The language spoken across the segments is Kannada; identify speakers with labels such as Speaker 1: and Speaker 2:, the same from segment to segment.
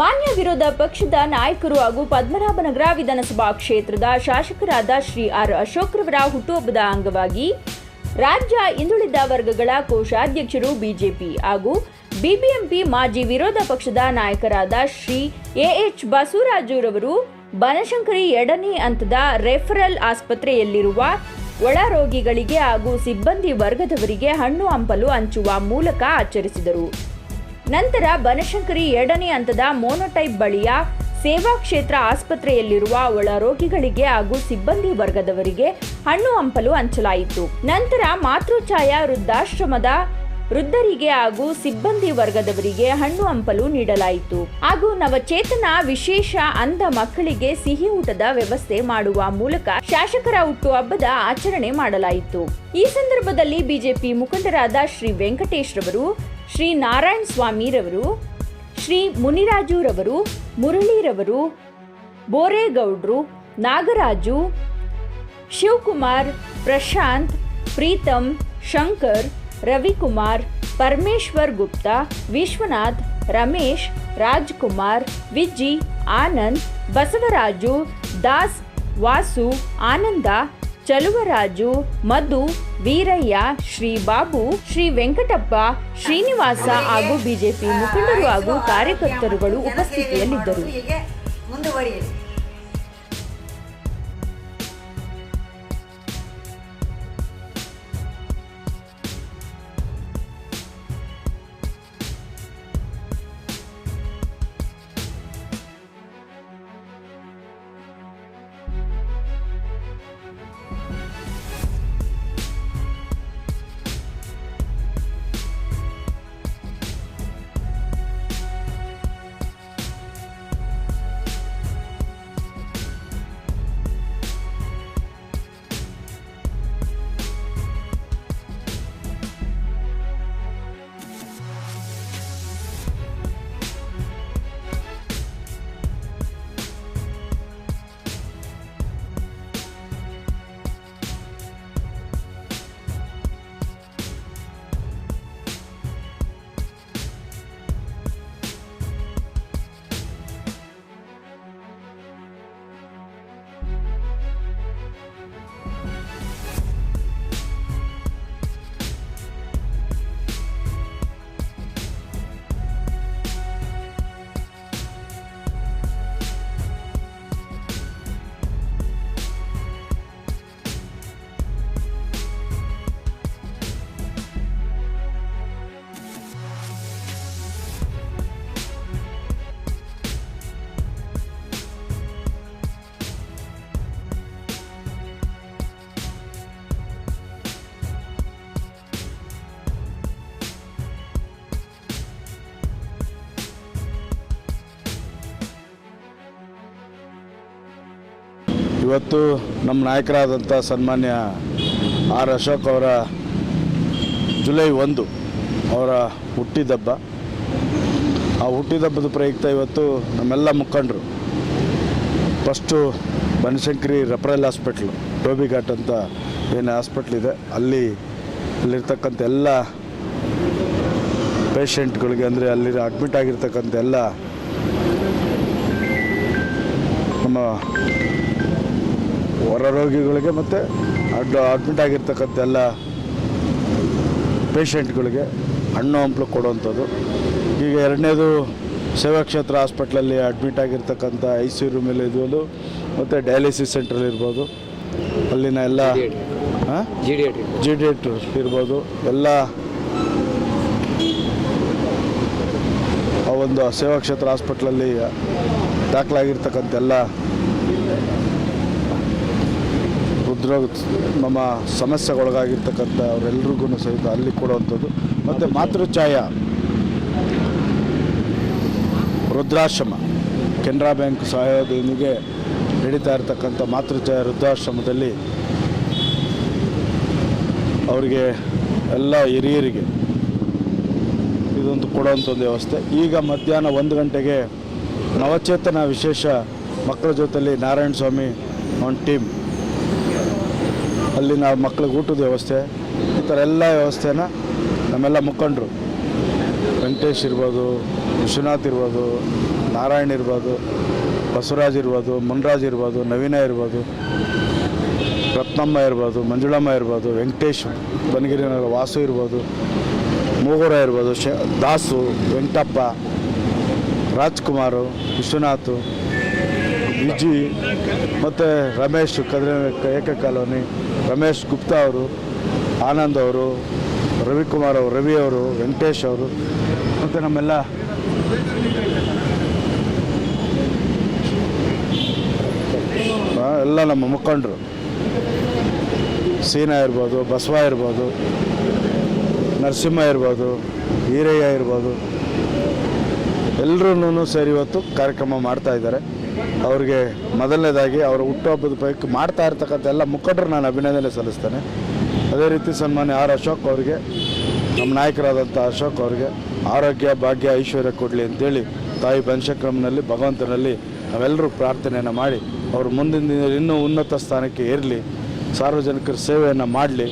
Speaker 1: ಮಾನ್ಯ ವಿರೋಧ ಪಕ್ಷದ ನಾಯಕರು ಹಾಗೂ ಪದ್ಮನಾಭನಗರ ವಿಧಾನಸಭಾ ಕ್ಷೇತ್ರದ ಶಾಸಕರಾದ ಶ್ರೀ ಆರ್ ಅಶೋಕ್ರವರ ಹುಟ್ಟುಹಬ್ಬದ ಅಂಗವಾಗಿ ರಾಜ್ಯ ಹಿಂದುಳಿದ ವರ್ಗಗಳ ಕೋಶಾಧ್ಯಕ್ಷರು ಬಿಜೆಪಿ ಹಾಗೂ ಬಿಬಿಎಂಪಿ ಮಾಜಿ ವಿರೋಧ ಪಕ್ಷದ ನಾಯಕರಾದ ಶ್ರೀ ಎಎಚ್ ಬಸವರಾಜುರವರು ಬನಶಂಕರಿ ಎರಡನೇ ಹಂತದ ರೆಫರಲ್ ಆಸ್ಪತ್ರೆಯಲ್ಲಿರುವ ಒಳ ರೋಗಿಗಳಿಗೆ ಹಾಗೂ ಸಿಬ್ಬಂದಿ ವರ್ಗದವರಿಗೆ ಹಣ್ಣು ಹಂಪಲು ಹಂಚುವ ಮೂಲಕ ಆಚರಿಸಿದರು. ನಂತರ ಬನಶಂಕರಿ ಎರಡನೇ ಹಂತದ ಮೋನೋಟೈಪ್ ಬಳಿಯ ಸೇವಾ ಕ್ಷೇತ್ರ ಆಸ್ಪತ್ರೆಯಲ್ಲಿರುವ ಒಳ ರೋಗಿಗಳಿಗೆ ಹಾಗೂ ಸಿಬ್ಬಂದಿ ವರ್ಗದವರಿಗೆ ಹಣ್ಣು ಹಂಪಲು ಹಂಚಲಾಯಿತು. ನಂತರ ಮಾತೃಛಾಯಾ ವೃದ್ಧಾಶ್ರಮದ ವೃದ್ಧರಿಗೆ ಹಾಗೂ ಸಿಬ್ಬಂದಿ ವರ್ಗದವರಿಗೆ ಹಣ್ಣು ಹಂಪಲು ನೀಡಲಾಯಿತು. ಹಾಗೂ ನವಚೇತನ ವಿಶೇಷ ಅಂಧ ಮಕ್ಕಳಿಗೆ ಸಿಹಿ ಊಟದ ವ್ಯವಸ್ಥೆ ಮಾಡುವ ಮೂಲಕ ಶಾಸಕರ ಹುಟ್ಟುಹಬ್ಬದ ಆಚರಣೆ ಮಾಡಲಾಯಿತು. ಈ ಸಂದರ್ಭದಲ್ಲಿ ಬಿಜೆಪಿ ಮುಖಂಡರಾದ ಶ್ರೀ ವೆಂಕಟೇಶ್ ರವರು ಶ್ರೀ ನಾರಾಯಣ ಸ್ವಾಮಿರವರು, ಶ್ರೀ ಮುನಿರಾಜುರವರು, ಮುರಳೀರವರು, ಬೋರೇಗೌಡ್ರು, ನಾಗರಾಜು, ಶಿವಕುಮಾರ್, ಪ್ರಶಾಂತ್ ಪ್ರೀತಮ್ ಶಂಕರ್, ರವಿಕುಮಾರ್, ಪರಮೇಶ್ವರ್ ಗುಪ್ತಾ, ವಿಶ್ವನಾಥ್, ರಮೇಶ್, ರಾಜ್ಕುಮಾರ್, ವಿಜಿ, ಆನಂದ್, ಬಸವರಾಜು, ದಾಸ್, ವಾಸು, ಆನಂದ ಚಲುವರಾಜು ಮಧು ವೀರಯ್ಯ ಶ್ರೀ ಬಾಬು ಶ್ರೀ ವೆಂಕಟಪ್ಪ ಶ್ರೀನಿವಾಸ ಹಾಗೂ ಬಿಜೆಪಿ ಮುಖಂಡರು ಹಾಗೂ ಕಾರ್ಯಕರ್ತರುಗಳು ಉಪಸ್ಥಿತಿಯಲ್ಲಿದ್ದರು.
Speaker 2: ಇವತ್ತು ನಮ್ಮ ನಾಯಕರಾದಂಥ ಸನ್ಮಾನ್ಯ ಆರ್ ಅಶೋಕ್ ಅವರ ಜುಲೈ ಒಂದು ಅವರ ಹುಟ್ಟಿದಬ್ಬ. ಆ ಹುಟ್ಟಿದಬ್ಬದ ಪ್ರಯುಕ್ತ ಇವತ್ತು ನಮ್ಮೆಲ್ಲ ಮುಖಂಡರು, ಫಸ್ಟು ಬನಶಂಕರಿ ರೆಫರಲ್ ಹಾಸ್ಪಿಟ್ಲು ಟೋಬಿ ಘಾಟ್ ಅಂತ ಏನು ಹಾಸ್ಪಿಟ್ಲ್ ಇದೆ, ಅಲ್ಲಿ ಅಲ್ಲಿರ್ತಕ್ಕಂಥ ಎಲ್ಲ ಪೇಷಂಟ್ಗಳಿಗೆ ಅಂದರೆ ಅಲ್ಲಿ ಅಡ್ಮಿಟ್ ಆಗಿರ್ತಕ್ಕಂಥ ಎಲ್ಲ ನಮ್ಮ ಹೊರ ರೋಗಿಗಳಿಗೆ ಮತ್ತು ಅಡ್ ಅಡ್ಮಿಟ್ ಆಗಿರ್ತಕ್ಕಂಥ ಎಲ್ಲ ಪೇಷಂಟ್ಗಳಿಗೆ ಹಣ್ಣು ಹಂಪಲು ಕೊಡುವಂಥದ್ದು. ಈಗ ಎರಡನೇದು ಸೇವಾ ಕ್ಷೇತ್ರ ಹಾಸ್ಪಿಟ್ಲಲ್ಲಿ ಅಡ್ಮಿಟ್ ಆಗಿರ್ತಕ್ಕಂಥ ಐ ಸಿ ರೂಮಲ್ಲಿ ಇರ್ಬೋದು, ಮತ್ತು ಡಯಾಲಿಸಿಸ್ ಸೆಂಟ್ರಲ್ಲಿ ಇರ್ಬೋದು. ಅಲ್ಲಿನ ಎಲ್ಲ
Speaker 3: ಜಿ ಡಿ
Speaker 2: ಎಟ್ ಇರ್ಬೋದು. ಎಲ್ಲ ಆ ಒಂದು ಸೇವಾ ಕ್ಷೇತ್ರ ಹಾಸ್ಪಿಟ್ಲಲ್ಲಿ ದಾಖಲಾಗಿರ್ತಕ್ಕಂಥ ಎಲ್ಲ ಹೃದ್ರೋಗ ನಮ್ಮ ಸಮಸ್ಯೆಗೊಳಗಾಗಿರ್ತಕ್ಕಂಥ ಅವರೆಲ್ರಿಗೂ ಸಹಿತ ಅಲ್ಲಿ ಕೊಡುವಂಥದ್ದು. ಮತ್ತು ಮಾತೃಛಾಯ ವೃದ್ಧಾಶ್ರಮ. ಕೆನರಾ ಬ್ಯಾಂಕ್ ಸಹಾಯದೊಂದಿಗೆ ನಡೀತಾ ಇರತಕ್ಕಂಥ ಮಾತೃಛಾಯ ವೃದ್ಧಾಶ್ರಮದಲ್ಲಿ ಅವರಿಗೆ ಎಲ್ಲ ಹಿರಿಯರಿಗೆ ಇದೊಂದು ಕೊಡುವಂಥದ್ದು ವ್ಯವಸ್ಥೆ. ಈಗ ಮಧ್ಯಾಹ್ನ ಒಂದು ಗಂಟೆಗೆ ನವಚೇತನ ವಿಶೇಷ ಮಕ್ಕಳ ಜೊತೆಯಲ್ಲಿ ನಾರಾಯಣ ಸ್ವಾಮಿ ಒಂದು ಟೀಮ್ ಅಲ್ಲಿನ ಮಕ್ಳಿಗೆ ಊಟದ ವ್ಯವಸ್ಥೆ, ಈ ಥರ ಎಲ್ಲ ವ್ಯವಸ್ಥೆನ ನಮ್ಮೆಲ್ಲ ಮುಖಂಡರು. ವೆಂಕಟೇಶ್ ಇರ್ಬೋದು, ವಿಶ್ವನಾಥ್ ಇರ್ಬೋದು, ನಾರಾಯಣ್ ಇರ್ಬೋದು, ಬಸವರಾಜ್ ಇರ್ಬೋದು, ಮುನ್ರಾಜ್ ಇರ್ಬೋದು, ನವೀನ ಇರ್ಬೋದು, ರತ್ನಮ್ಮ ಇರ್ಬೋದು, ಮಂಜುಳಮ್ಮ ಇರ್ಬೋದು, ವೆಂಕಟೇಶ್ ಬನಗಿರಿನಗರ ವಾಸು ಇರ್ಬೋದು, ಮೂಗುರ ಇರ್ಬೋದು, ಶ, ದಾಸು, ವೆಂಕಟಪ್ಪ, ರಾಜ್ಕುಮಾರು, ವಿಶ್ವನಾಥ್ ವಿಜಿ, ಮತ್ತು ರಮೇಶ್ ಕದ್ರೆ ಏಕ ಕಾಲೋನಿ ರಮೇಶ್ ಗುಪ್ತಾ ಅವರು, ಆನಂದ್ ಅವರು, ರವಿಕುಮಾರ್ ಅವರು, ರವಿ ಅವರು, ವೆಂಕಟೇಶ್ ಅವರು, ಮತ್ತು ನಮ್ಮೆಲ್ಲ ಎಲ್ಲ ನಮ್ಮ ಮುಖಂಡರು. ಸೀನಾ ಇರ್ಬೋದು, ಬಸವ ಇರ್ಬೋದು, ನರಸಿಂಹ ಇರ್ಬೋದು, ಈರಯ್ಯ ಇರ್ಬೋದು ಎಲ್ಲರೂ ಸೇರಿ ಇವತ್ತು ಕಾರ್ಯಕ್ರಮ ಮಾಡ್ತಾ ಇದ್ದಾರೆ. ಅವ್ರಿಗೆ ಮೊದಲನೇದಾಗಿ ಅವರ ಹುಟ್ಟುಹಬ್ಬದ ಪೈಕಿ ಮಾಡ್ತಾ ಇರ್ತಕ್ಕಂಥ ಎಲ್ಲ ಮುಖಂಡರು ನಾನು ಅಭಿನಂದನೆ ಸಲ್ಲಿಸ್ತೇನೆ. ಅದೇ ರೀತಿ ಸನ್ಮಾನ್ಯ ಆರ್ ಅಶೋಕ್ ಅವರಿಗೆ, ನಮ್ಮ ನಾಯಕರಾದಂಥ ಅಶೋಕ್ ಅವರಿಗೆ ಆರೋಗ್ಯ, ಭಾಗ್ಯ, ಐಶ್ವರ್ಯ ಕೊಡಲಿ ಅಂತೇಳಿ ತಾಯಿ ಬನಶಕ್ರಮನಲ್ಲಿ ಭಗವಂತನಲ್ಲಿ ನಾವೆಲ್ಲರೂ ಪ್ರಾರ್ಥನೆಯನ್ನು ಮಾಡಿ ಅವರು ಮುಂದಿನ ದಿನ ಇನ್ನೂ ಉನ್ನತ ಸ್ಥಾನಕ್ಕೆ ಏರಲಿ, ಸಾರ್ವಜನಿಕರ ಸೇವೆಯನ್ನು ಮಾಡಲಿ,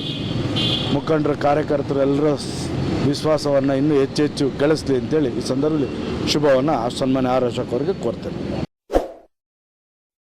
Speaker 2: ಮುಖಂಡರ, ಕಾರ್ಯಕರ್ತರು ಎಲ್ಲರ ವಿಶ್ವಾಸವನ್ನು ಇನ್ನೂ ಹೆಚ್ಚು ಹೆಚ್ಚು ಗಳಿಸಲಿ ಅಂತೇಳಿ ಈ ಸಂದರ್ಭದಲ್ಲಿ ಶುಭವನ್ನು ಆ ಸನ್ಮಾನ್ಯ ಆರ್ ಅಶೋಕ್ ಅವರಿಗೆ ಕೋರ್ತೇನೆ.